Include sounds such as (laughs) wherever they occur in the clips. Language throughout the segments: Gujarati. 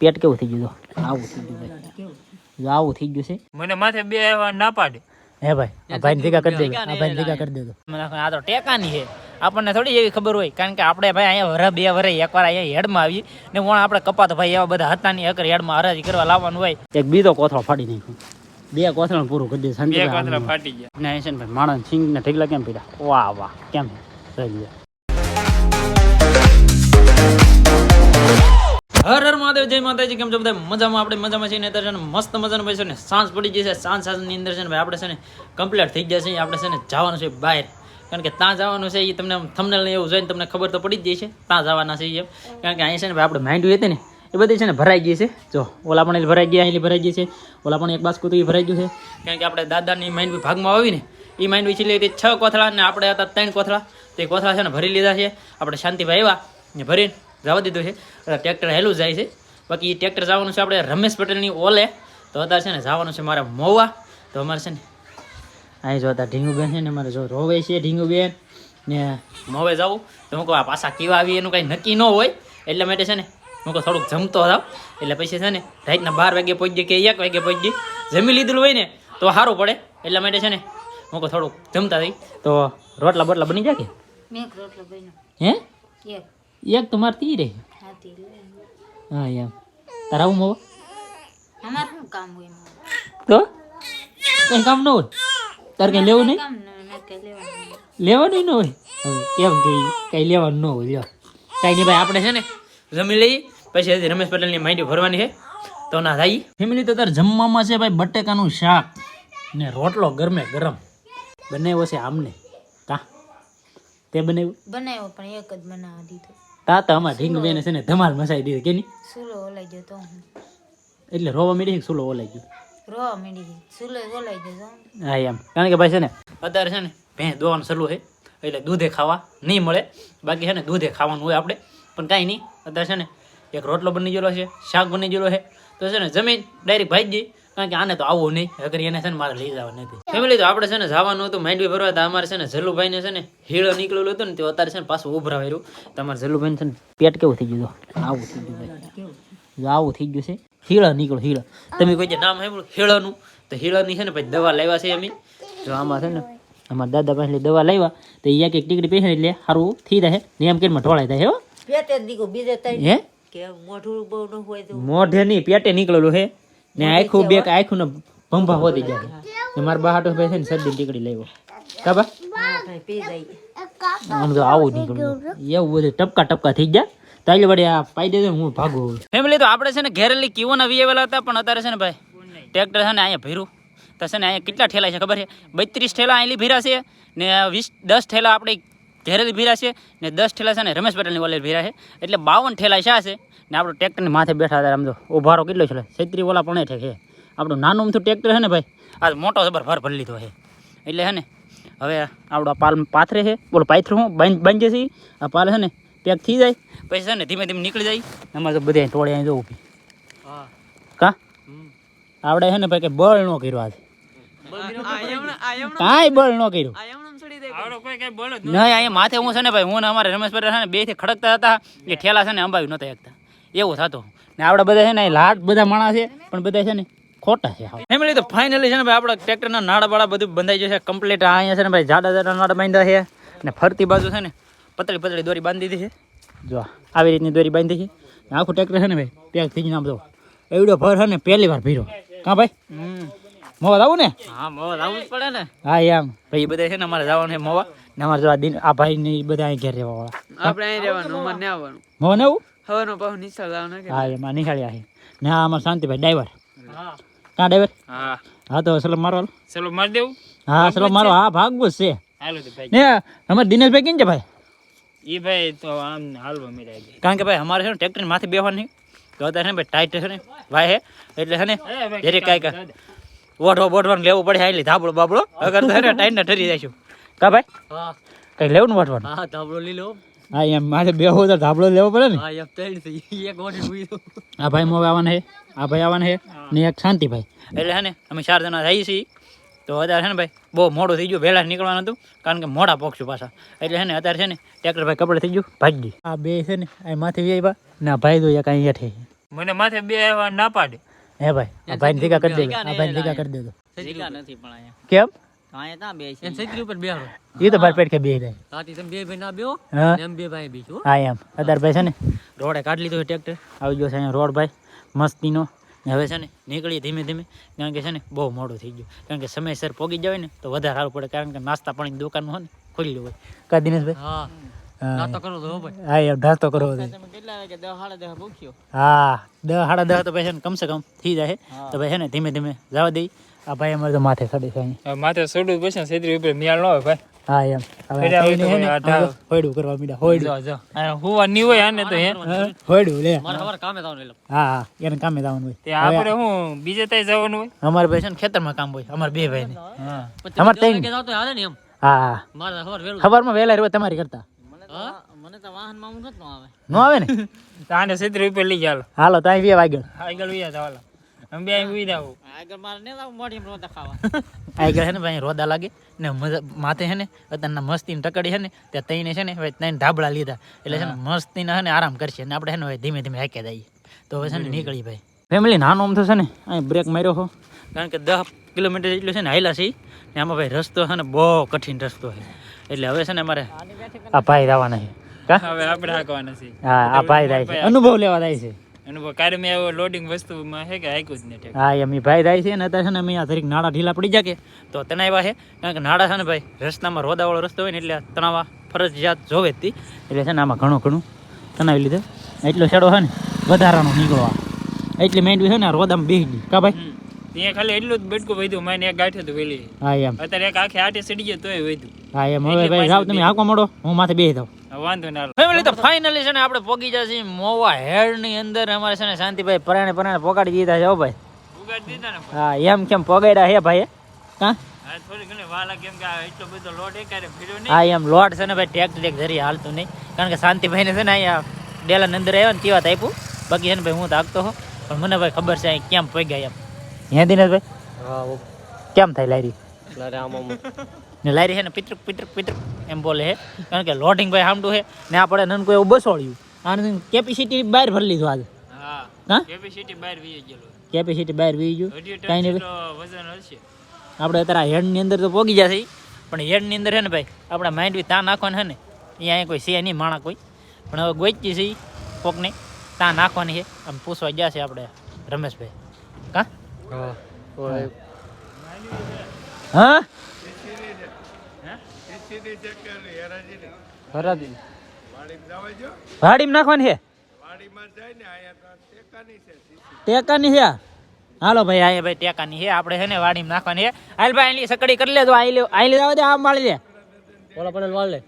પેટ કેવું થઈ ગયું? આવું થઈ ગયું ભાઈ. આવું થઈ ગયું છે. મને માથે બે ના પાડે. હે ભાઈ આ ભાઈને ભેગા કરી દેજો આ ભાઈ ભેગા કરી દેજો. મને આ તો ટેકાની છે. આપણને થોડી એવી ખબર હોય કારણ કે આપણે ભાઈ અહીંયા વર બે વરે એકવાર અહીંયા હેડમાં આવી ને વણ આપણે કપાતો ભાઈ એવા બધા હતા નહીં અકર હેડમાં હરાજી કરવા લાવવાનું હોય. એક બીજો કોથળો ફાડી નાખ્યો. બે કોથળા પૂરું કરી દે બે કોથળા ફાટી ગયા. ને ભાઈ માણસ સિંગ ને ઠીકલા કેમ પીડા? વાહ વાહ કેમ? રહી ગયા હર હર મહાદેવ, જય માતાજી, કેમ છો બધા? મજામાં, આપણે મજામાં છીએ ને અત્યારે છે ને મસ્ત મજાનું ભાઈ છે ને સાંજ પડી જશે સાંજ સાંજની અંદર છે ને ભાઈ આપણે છે ને કમ્પ્લીટ થઈ ગયા છે આપણે છે ને જવાનું છે બહાર. કારણ કે ત્યાં જવાનું છે એ તમને થમનેલ ને એવું જોઈને તમને ખબર તો પડી જ જાય છે. ત્યાં જવાના છે એમ. કારણ કે અહીંયા છે ને ભાઈ આપણે માંડવી હતી ને, એ બધી છે ને ભરાઈ ગઈ છે. જો, ઓલા પણ ભરાઈ ગયા, અહીં ભરાઈ ગઈ છે. ઓલા પણ એક બાસ્કુ તો એ ભરાઈ ગયું છે. કારણ કે આપણે દાદાની માંડવી ભાગમાં આવી ને એ માંડવી છે એટલે છ કોથળા ને આપણે હતા ત્રણ કોથળા. તે કોથળા છે ને ભરી લીધા છે. આપણે શાંતિભાઈ આવ્યા ને ભરીને જવા દીધું છે. ટ્રેક્ટર હેલું જાય છે. બાકી ટ્રેક્ટર જવાનું છે આપણે રમેશ પટેલની ઓલે. તો અત્યારે છે ને જવાનું છે મારે મોવા. તો અમારે છે ને અહીં જો અત્યારે ઢીંગુબેન છે ને મારે જો રોવે છે ઢીંગુબેન. ને મોવે જવું. તો હું કહું આ પાછા કેવા આવી એનું કાંઈ નક્કી ન હોય. એટલા માટે છે ને હું કહું થોડુંક જમતો થાવ. એટલે પછી છે ને રાતના બાર વાગે પહોંચી કે એક વાગે પહોંચી જમી લીધેલું હોય ને તો સારું પડે. એટલા માટે છે ને હું કહું થોડુંક જમતા થઈ. તો રોટલા બોટલા બની જાય કે? હે? એક તો માર તી રે હા એમ તારા હું મોવા? અમાર શું કામ હોય તો? કઈ કામ ન હોય? તારે કઈ લેવું નહીં? કામ ન હોય, મેં કઈ લેવાનું ન હોય? કેમ કે કઈ લેવાનું ન હોય લ્યો. કઈ નહીં ભાઈ આપણે છે ને જમી લઈએ. પછી હજી રમેશ પટેલની માહિતી ભરવાની છે. તો ના થાય ફેમિલી તો તારે જમવામાં છે ભાઈ બટેકાનું શાક ને રોટલો ગરમે ગરમ. બનાવ્યો છે આમને. કા? તે બનાવ્યું? બનાવ્યો પણ એક જ બનાવવા દીધો. તા તો અમારે ઢીંગ બેને છે ને ધમાલ મસાઈ દીધી કે નહીં સુલો ઓલાઈ ગયો તો એટલે રોવા મીડી કે સુલો ઓલાઈ ગયો? રોવા મીડી સુલો ઓલાઈ ગયો હા. એમ. કારણ કે ભાઈ છે ને અત્યારે છે ને ભેં દોવાનું સલું છે એટલે દૂધે ખાવા નહીં મળે. બાકી છે ને દૂધે ખાવાનું હોય આપણે. પણ કાંઈ નહીં અત્યારે છે ને એક રોટલો બની ગયેલો છે શાક બની ગયેલો છે. તો છે ને જમીન ડાયરેક્ટ ભાઈ જઈ કારણ કે આને તો આવવું નહીં. અગર એને છે ને મારે લઈ જવા નથી. ફેમિલી તો આપણે છે ને જવાનું હતું માંડવી ભરવા તો અમારે છે ને જલુભાઈને છે ને હીળો નીકળેલું હતું ને તે અત્યારે છે ને પાછું ઉભરા તો તમારે જલુભાઈને છે ને પેટ કેવું થઈ ગયું આવું થઈ ગયું ભાઈ. આવું થઈ ગયું છે. હીળા નીકળો હીળા. તમે કોઈ નામ સાંભળ્યું? હીળાનું? તો હીળાની છે ને પછી દવા લાવ્યા છે અમે. જો આમાં છે ને અમારા દાદા પાસે દવા લાવ્યા. તો એ એક એક ટીકડી પહેરી એટલે સારું થઈ જાય ને એમ કરીને ઢોળાઈ જાય હે કે મોઢું બહુ ન હોય મોઢે નહીં પેટે નીકળેલું છે ને આખું બે આખું ને ભંભા હોતી જાય ને મારા બહાટો ભાઈ છે ને સર્દી ટીકડી લેવો કાબા આમ તો આવું નીકળ્યું. એવું બધું ટપકા ટપકા થઈ ગયા. તાલી વડે આ પાઈ દેજો હું ભાગું ફેમિલી તો આપણે છે ને ઘેરેલી કીવોના વીએવેલા હતા પણ અત્યારે છે ને ભાઈ ટ્રેક્ટર છે ને અહીંયા ભીરું તો છે ને અહીંયા કેટલા ઠેલા છે ખબર છે? બત્રીસ ઠેલા અહીંલી ભીરા છે ને વીસ દસ ઠેલા આપણે ઘેરેલી ભીરા છે ને દસ ઠેલા છે ને રમેશ પટેલની ઓલે ભીરા છે. એટલે બાવન ઠેલા શા છે. ને આપણો ટ્રેક્ટરની માથે બેઠા હતા આમ તો ઉભારો કેટલો છે છત્રી ઓલા પણ છે છે. આપણું નાનું અમથું ટ્રેક્ટર છે ને ભાઈ આ મોટો જબર ભર ભરી લીધો છે. એટલે છે ને હવે આપણો પાલ પાથરે છે બોલો પાથરું હું બાંધ જશે છે આ પાલ છે ને પેક થઈ જાય પછી છે ને ધીમે ધીમે નીકળી જાય. એમાં તો બધા ટોળે અહીં જવું ઊભી કા? આવડે છે ને ભાઈ કે બળ ન કર્યો આજે. કાંઈ બળ ન કર્યું. નહીં અહીંયા માથે હું છે ને ભાઈ હું ને અમારે રમેશ પટેલ છે ને બેથી ખડકતા હતા એ ઠેલા છે ને અંબાવી નહોતા એકતા. એવું થતું. ને આપણે બધા છે ને લાટ બધા માણસ છે પણ બધા છે ને ખોટા છે ફેમિલી તો ફાઇનલી છે ને ભાઈ આપણા ટ્રેક્ટરના નાડા બાળા બધું બંધાઈ જશે કમ્પ્લીટ અહીંયા છે ને ભાઈ જાડા જાડા નાડા બાંધ્યા છે. ને ફરતી બાજુ છે ને પતળી પતળી દોરી બાંધી દીધી છે. જો આવી રીતની દોરી બાંધી છે. ને આખું ટ્રેક્ટર છે ને ભાઈ પેક થઈ જઈને આમ જો એવડો ભર છે ને પહેલી વાર ભીરો. કાં ભાઈ? મોવા આવું ને? હા મોવા લાવવું જ પડે ને. હા એમ. ભાઈ બધા છે ને અમારે જવાનું છે મોવા. ને અમારે જવા દિન આ ભાઈ ને બધા અહીં ઘેર રહેવા વાળા આપણે અહીં રહેવાનું અમારે ને આવવાનું. મોવા ને એવું હવાનો પાહો નિશાળ હા એમાં નિશાળી છે. ને હા અમારે શાંતિભાઈ ડ્રાઈવર. હા. કાં ડ્રાઈવર? હા. હા તો ચલો મારો હાલો. ચલો મારી દેવું? હા ચલો મારો હા ભાગવું છે. હાલો તો ભાઈ. ને અમારે દિનેશભાઈ કેમ છે ભાઈ? એ ભાઈ તો આમ હાલવા મેળાય ગઈ કારણ કે ભાઈ અમારે છે ને ટ્રેક્ટર માથે બેહવાની. તો અત્યારે છે ને ભાઈ ટાઈટ છે ને ભાઈ હે એટલે છે ને જરી કાંઈક ઓઢો બોઢવાનું લેવું પડે એટલે ધાબળો બાબળો. અગર તો છે ને ટાઈટ ને ઠરી જઈશું કા ભાઈ? હા. કઈ લેવું ને વટવાનું હા ધાબળો લીલો હા એમ. માથે બેહવું તો ઢાબળો લેવો પડે ને. હા એક ત્રણ થઈ એક પૂરી આ ભાઈ મોવે આવવાના છે આ ભાઈ આવવાના છે ને એક શાંતિભાઈ. એટલે હે ને અમે ચાર જણા થઈ છીએ. તો અત્યારે છે ને ભાઈ બહુ મોડું થઈ ગયું. વહેલા નીકળવાનું હતું. કારણ કે મોડા પોકશું પાછા. એટલે છે ને અત્યારે છે ને ટ્રેક્ટર ભાઈ કપડે થઈ ગયું ભાગી આ બે છે ને આ માથે આવ્યા ને ભાઈ તો એક અહીં હેઠે મને માથે બે આવ્યા ના પાડે. હે ભાઈ આ ભાઈને ભેગા કરી દેજો. આ ભાઈને ભેગા કરી દેજો. નથી પણ અહીંયા. કેમ? અહીંયા ત્યાં બે છે એમ છત્રી ઉપર બેહાડો એ તો ભાઈ પેટ કે બે જાય. તાતી તમે બે ભાઈ ના બેહો હા. ને એમ બે ભાઈ બેસો હા. એમ. અત્યારે ભાઈ છે ને રોડે કાઢી લીધો ટ્રેક્ટર. આવી ગયો છે અહીંયા રોડ ભાઈ મસ્તીનો. ને હવે છે ને નીકળીએ ધીમે ધીમે. કારણ કે છે ને બહુ મોડું થઈ ગયું. કારણ કે સમયસર પોગી જાય ને તો વધારે સારું પડે. કારણ કે નાસ્તા પાણીની દુકાન હોય ને ખુલ્લી હોય કા દિનેશભાઈ? હા. હા. નાસ્તો કરો તો હો ભાઈ. હા એમ નાસ્તો કરવો છે. તમે કેટલા વાગે દસ સાડા દસ ભૂખ્યો? હા દસ સાડા દસ તો ભાઈ છે ને કમસે કમ થઈ જાય. તો ભાઈ છે ને ધીમે ધીમે જવા દઈ. આ ભાઈ અમારે તો માથે ચડે છે માથે સોડું પછી છત્રી ઉપર મિયાળ ન હોય ભાઈ. હા એમ. ને હોયડું કરવા મીડા હોયડું. જો જો. આ હુવા ની હોય આને તો હે. હોયડું લે. મારે હવાર કામે જવાનું એટલે હા હા એને કામે જવાનું હોય. તે આપણે હું બીજે તઈ જવાનું હોય? અમાર ભાઈ છે ને ખેતરમાં કામ હોય અમારે બે ભાઈ હા. અમાર તઈ કે ત્રણ. તો હાલે ને એમ. હા હા. મારે સવારે વહેલું. ખબરમાં વેલા રહ્યો તમારી કરતા. મને તો વાહનમાં ઊંઘ હું નતો આવે. ન આવે ને? (laughs) આને છત્રી ઉપર લઈ ગયા હાલો તાઈ બે વાગ્યો આગળ ઉયા જાવ અમે બે અહીં જાવ આગળ મારે ને મોઢી રોતા ખાવા આગળ છે ને ભાઈ રોદા લાગે ને માથે છે ને અત્યારના મસ્તીની ટકડી છે ને ત્યાં તઈને છે ને હવે તઈને ઢાબળા લીધા એટલે છે ને મસ્તીના છે ને આરામ કરશે ને આપણે છે ને ધીમે ધીમે હાકે જઈએ તો હવે છે ને નીકળી ભાઈ ફેમિલી નાનો આમ થશે છે ને અહીં બ્રેક માર્યો હો કારણ કે દસ કિલોમીટર જેટલું છે ને હાઈલા છે ને આમાં ભાઈ રસ્તો છે ને બહુ કઠિન રસ્તો છે એટલે હવે છે ને અમારે આ ભાઈ જવાના છે હવે આપણે હાંકવાના છે હા આ ભાઈ થાય છે અનુભવ લેવા જાય છે અનુભવ કાર્ય મેં લોડિંગ વસ્તુમાં હે કે હાંક્યું જ નથી. હા એમ ભાઈ જાય છે ને અત્યારે છે ને અમે આ જરીક નાળા ઢીલા પડી જાય કે તો તણાવ્યા છે? કારણ કે નાળા છે ને ભાઈ રસ્તામાં રોદાવાળો રસ્તો હોય ને એટલે તણાવા ફરજિયાત જોવે જ એટલે છે ને આમાં ઘણું ઘણું તણાવી લીધું. એટલો છેડો છે ને વધારાનો નીકળવા એટલી માંડવી છે ને રોદામાં બેસી ગઈ. કા ભાઈ? ત્યાં ખાલી એટલું જ બેટકું વધ્યું માને એક ગાંઠે તો વેલી હા એમ. અત્યારે એક આખે આટે સડી ગયો તોય વધ્યું. હા એમ. હવે ભાઈ જાવ તમે હાંકવા માંડો હું માથે બેસી હવે વાંધો ના ફેમિલી તો ફાઇનલી છે ને આપણે પોગી જશે. મોવા હેડની અંદર અમારે છે ને શાંતિભાઈ પરાણે પરાણે પોગાડી દીધા છે હો ભાઈ. ઉગાડી દીધા ને હા એમ કેમ પોગાડ્યા હે ભાઈ કા? હા થોડી ઘણી વાલા કેમ કે આ એટલો બધો લોટ એકારે ભીડ્યો નહીં? હા એમ લોટ છે ને ભાઈ ટેક ટેક ધરી હાલતું નહીં. કારણ કે શાંતિભાઈ ને છે ને અહીંયા ડેલા અંદર આવ્યો ને તેવા આપ્યું બાકી છે ને ભાઈ હું તો આગતો હો પણ મને ભાઈ ખબર છે અહીં કેમ પોગ્યા એમ. હે દિનેશભાઈ હા કેમ થાય લારી આમ આમ. ને લારી છે ને પિતૃક પિતૃક પિતૃક એમ બોલે છે કારણ કે લોડિંગ ભાઈ સામડું છે ને આપણે નનકો એવું બસોળ્યું આને કેપેસિટી બહાર ભરી લીધું આજે. હા હા? કેપેસિટી બહાર વી ગયેલું. કેપેસિટી બહાર વી ગયું. કાંઈ નહીં વજન હશે. આપણે અત્યારે હેડની અંદર તો પોગી જશે પણ હેડની અંદર છે ને ભાઈ આપણા માઇન્ડ બી ત્યાં નાખવાનું છે ને. અહીંયા કોઈ છે નહીં માણા કોઈ. પણ હવે ગોચી છે કોકને. ત્યાં નાખવાની છે આમ પૂછવા ગયા છે આપણે રમેશભાઈ. કા? હા? ઓય હા હરાજી વાડીમાં નાખવાની છે? ટેકાની છે હાલો ભાઈ અહીંયા ભાઈ ટેકાની છે. આપણે છે ને વાડીમાં નાખવાની છે. હાલ ભાઈ આટલી સકડી કરી લેજો. આઈ લે આઈ લેવા દે આમ વાળી લે. ઓલા પણ વાળ લે.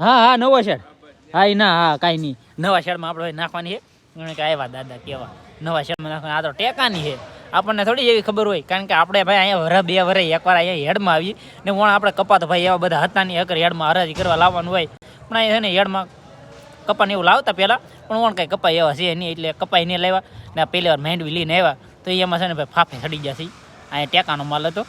હા હા નવો શેડ. હા એ ના હા કાંઈ નહીં. નવા શેડમાં આપણે નાખવાની છે. એને કે આવ્યા દાદા કેવા. નવા શેડમાં નાખવાની. આ તો ટેકાની છે. આપણને થોડી એવી ખબર હોય કારણ કે આપણે ભાઈ અહીંયા વર બે વરે એકવાર અહીંયા હેડમાં આવી ને વણ આપણે કપાત ભાઈ એવા બધા હતા ને એકર હેડમાં હરાજી કરવા લાવવાનું હોય. પણ અહીંયા છે ને હેડમાં કપાને એવું લાવતા પહેલાં પણ વણ કાંઈ કપાઈ એવા છે નહીં એટલે કપાઈ નહીં લાવ્યા ને પહેલી વાર માંડવી લઈને આવ્યા. તો એમાં છે ને ભાઈ ફાફે સડી ગયા છે. અહીંયા ટેકાનો માલ હતો.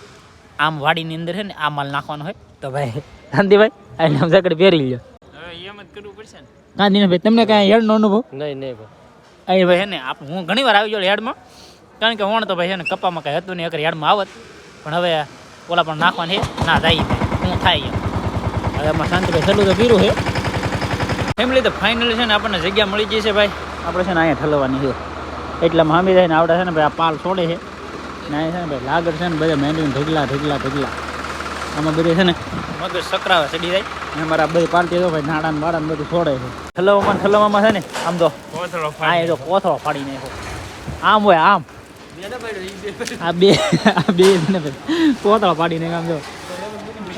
આમ વાડીની અંદર છે ને આ માલ નાખવાનો હોય. તો ભાઈ શાંતિભાઈ આ નામ સકડી પહેરી લ્યો. હવે એમ જ કરવું પડશે ને. દિનેશભાઈ તમને કાંઈ હેડનો અનુભવ? નહીં નહીં ભાઈ. અહીં ભાઈ હે ને હું ઘણી વાર આવી ગયો હેડમાં. કારણ કે હોણ તો ભાઈ છે ને કપામાં કાંઈ હતું નહીં અગર હેડમાં આવત. પણ હવે ઓલા પણ નાખવાની છે. ના થાય હું થાય હવે આમાં શાંતિભાઈ છેલ્લું તો પીરું છે. ફેમિલી તો ફાઇનલી છે ને આપણને જગ્યા મળી ગઈ છે ભાઈ. આપણે છે ને અહીંયા થલવાની છે. એટલામાં હામી ને આવડે છે ને ભાઈ આ પાલ છોડે છે. ને અહીંયા છે ને ભાઈ લાગર છે ને બધા મેંડીને ઢગલા ઢગલા ઢગલા. આમાં બધે છે ને મગજ સકરાવે ચડી જાય અને મારા બધી પાર્ટી તો ભાઈ નાડા ને બાડા બધું છોડે છે. ઠલવામાં થલવામાં ઠલવામાં છે ને આમ તો હા એ તો કોથળો ફાડી નાખ્યો આમ હોય આમ. આ બે આ બે છે ને ભાઈ પાડી નાખ્યો જો.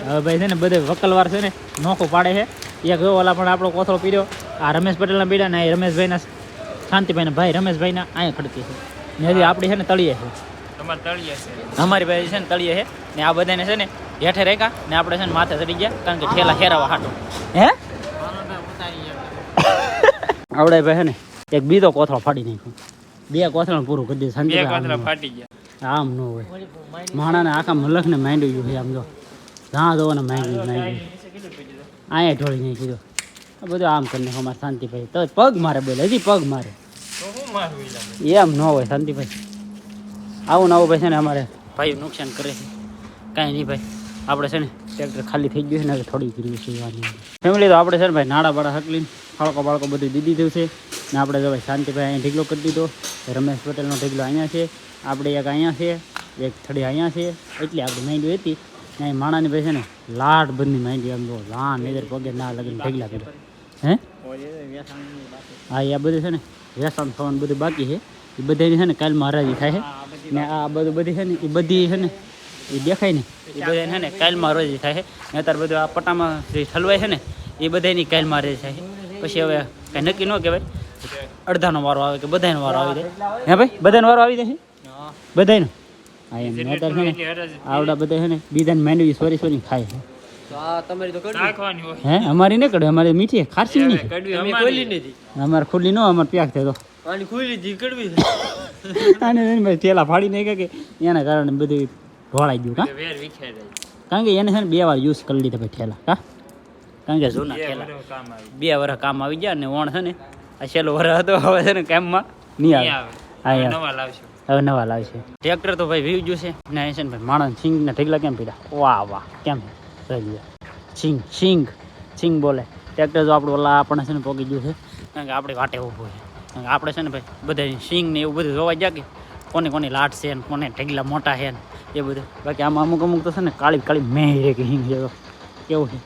હવે ભાઈ છે ને બધે વકલવાર છે ને નોખો પાડે છે. એક જો ઓલા પણ આપણો કોથળો પીડ્યો આ રમેશ પટેલના પીડ્યા ને આ રમેશભાઈના શાંતિભાઈના ભાઈ રમેશભાઈના અહીંયા ખડકી છે. ને હજી આપણી છે ને તળીએ છે. અમારી ભાઈ છે ને તળીએ છે. ને આ બધાને છે ને હેઠે રેખા ને આપણે છે ને માથે ચડી ગયા કારણ કે ઠેલા હેરાવા હાટો. હે? (laughs) આવડે ભાઈ છે ને એક બીજો કોથળો ફાડી નાખ્યો. બે કોથળા પૂરું કરી દીધું બે કોથળા ફાટી ગયા. આમ ન હોય. માણાને આખા મલખને માંડ્યું ગયું છે આમ જો. ઘા ધોવા ને માંડ્યું. માંડ્યું અહીંયા ઢોળી નહીં કીધું આ બધું આમ કરીને અમારે શાંતિભાઈ. તો પગ મારે બોલે હજી પગ મારે. એમ ન હોય શાંતિભાઈ. આવું ને આવું ભાઈ છે ને અમારે ભાઈ નુકસાન કરે છે. કાંઈ નહીં ભાઈ. આપણે છે ને ટ્રેક્ટર ખાલી થઈ ગયું છે ને થોડી ગીરવી છે. ફેમિલી તો આપણે છે ને ભાઈ નાડા બાળા હકલીને ફાળકો બાળકો બધું દીધી દીધું છે. ને આપણે જો ભાઈ શાંતિભાઈ અહીંયા ઢીકલો કરી દીધો. રમેશ પટેલનો ઢીકલો અહીંયા છે. આપણે એક અહીંયા છે, એક થડી અહીંયા છે. એટલી આપણી માંડી હતી. અહીં માણાની ભાઈ છે ને, લાડ બંધની માંડી આમ જો લાન નજર પગે ના લગન ઢીગલા કર્યો હે? હા, એ બધું છે ને, વેસાણ થવાનું બધું બાકી છે. એ બધાની છે ને કાલ મહારાજી થાય છે. ને આ બધું બધી છે ને, એ બધી છે ને, એ દેખાય ને, એ બધાને છે ને કાલમાં રોજ થાય છે. ને અત્યારે બધું આ પટામાં જે ઠલવાય છે ને, એ બધાની કાલમાં રોજ થાય પછી હવે કાંઈ નક્કી ન કહેવાય. અડધાનો વારો આવે કે બધાનો વારો આવી જાય. હે ભાઈ બધાનો વારો આવી જશે? છે બધાનો હા એમ ને છે ને આવડા બધા છે ને બીજાને માંડવી સોરી સોરી ખાય છે. તો આ તમારી તો કડવી. નાખવાની હોય. હે અમારી નહીં કડે અમારી મીઠી ખારસી નહીં કડવી અમે અમારી. ખોલી નથી અમારે ખુલ્લી ન અમારે પ્યાક થયો આની (laughs) થેલા ફાડી નાખ્યા કે એના કારણે બધું ઢોળાઈ ગયું કા? કારણ કે એને છે ને બે વાર યુઝ કરી લીધા ભાઈ થેલા કા? કારણ કે જૂના બે થેલા. વર્ષ કામ આવી ગયા ને ઓણ છે ને આ છેલ્લો આવે હતો હવે છે ને કામમાં? નહીં આવે. હા નવા લાવશું. હવે નવા લાવશે. ટ્રેક્ટર તો ભાઈ વીવ ગયું છે. ને છે ને ભાઈ માણસ સિંગના ઢીકલા કેમ પીડા? વાહ વાહ. કેમ? રહી સિંગ સિંગ. સિંગ બોલે. ટ્રેક્ટર જો આપણું ઓલા આપણે છે ને પોગી ગયું છે. કારણ કે આપણે વાટે ઊભું છે. આપણે છે ને ભાઈ બધા સિંગ ને એવું બધું જોવા જાય કે કોને કોની લાટ છે ને કોને ઢગલા મોટા છે ને એ બધું. બાકી આમાં અમુક અમુક તો છે ને કાળી કાળી મેં રે કે હિંગ જેવો. કેવું છે?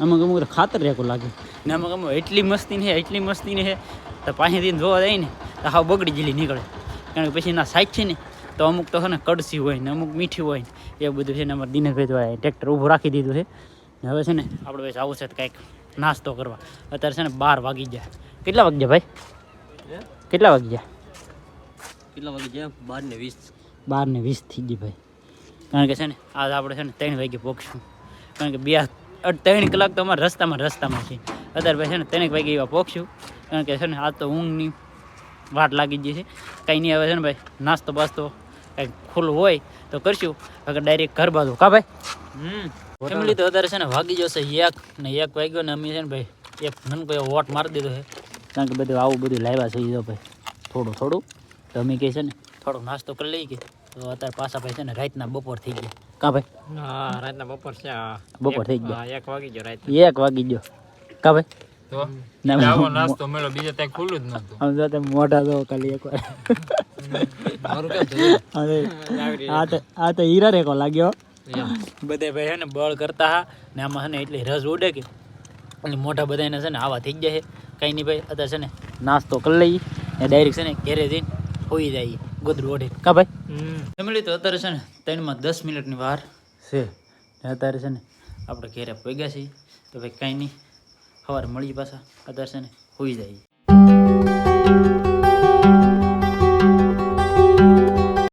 અમુક અમુક ખાતર રેકો લાગે. ને અમુક અમુક એટલી મસ્તી ને એટલી મસ્તી ને છે તો પાસેથી જોવા જાય ને તો હાવ બગડી જેલી નીકળે. કારણ કે પછી એના સાઈડ છે ને તો અમુક તો છે ને કડસી હોય ને અમુક મીઠી હોય ને એ બધું છે ને અમારે દિનેશભાઈ તો આ ટ્રેક્ટર ઊભું રાખી દીધું છે. ને હવે છે ને આપણે ભાઈ આવું છે તો કંઈક નાસ્તો કરવા. અત્યારે છે ને બાર વાગી ગયા. કેટલા વાગ્યા ભાઈ? કેટલા વાગી જાય કેટલા વાગી જાય બાર ને વીસ. બાર ને વીસ થઈ ગઈ ભાઈ. કારણ કે છે ને આજ આપણે છે ને ત્રણ વાગે પહોંચશું કારણ કે બે ત્રણ કલાક તો અમારા રસ્તામાં રસ્તામાં છે. અત્યારે ભાઈ છે ને ત્રણેક વાગે એવા પોખશું કારણ કે છે ને આજ તો ઊંઘની વાટ લાગી ગઈ છે. કંઈ નહીં આવે છે ને ભાઈ નાસ્તો બાસ્તો કંઈક ખુલ્લું હોય તો કરશું. અગર ડાયરેક્ટ ઘર બાજુ. કા ભાઈ? હમ. ફેમિલી તો અત્યારે છે ને વાગી જશે એક ને એક વાગ્યો ને અમે છે ને ભાઈ એક નનકો એવો વોટ મારી દીધો છે. કારણ કે બધું આવું બધું લાવ્યા છે ઈ ભાઈ થોડું થોડું. તો અમે કહે છે ને થોડોક નાસ્તો કરી લઈએ કે તો અત્યારે પાછા ભાઈ છે ને રાતના બપોર થઈ ગયા. કા ભાઈ? હા રાતના બપોર છે હા. બપોર થઈ ગયો. એક વાગી ગયો રાત એક વાગી ગયો. કા ભાઈ? તો? ના, આવો નાસ્તો મેળો બીજે ત્યાં ખુલ્લું જ નહોતું. આમ જો તમે મોઢા જો ખાલી એકવાર આ તો આ તો હીરા રેકો લાગ્યો. બધે ભાઈ છે ને બળ કરતા હા ને આમાં છે ને એટલી રસ ઉડે કે. અને મોઢા બધાને છે ને આવા થઈ જાય છે. કંઈ નહીં ભાઈ અત્યારે છે ને નાસ્તો કરી લઈએ. ને ડાયરેક્ટ છે ને ઘેરે જઈને હોઈ જાય. ગોદરું ઓઢે. કા ભાઈ? ફેમિલી તો અત્યારે છે ને ત્રણમાં દસ મિનિટની વાર છે. ને અત્યારે છે ને આપણે ઘેરે પગ્યા છીએ. તો ભાઈ કાંઈ નહીં, સવારે મળી પાછા. અત્યારે છે ને હોઈ જાય.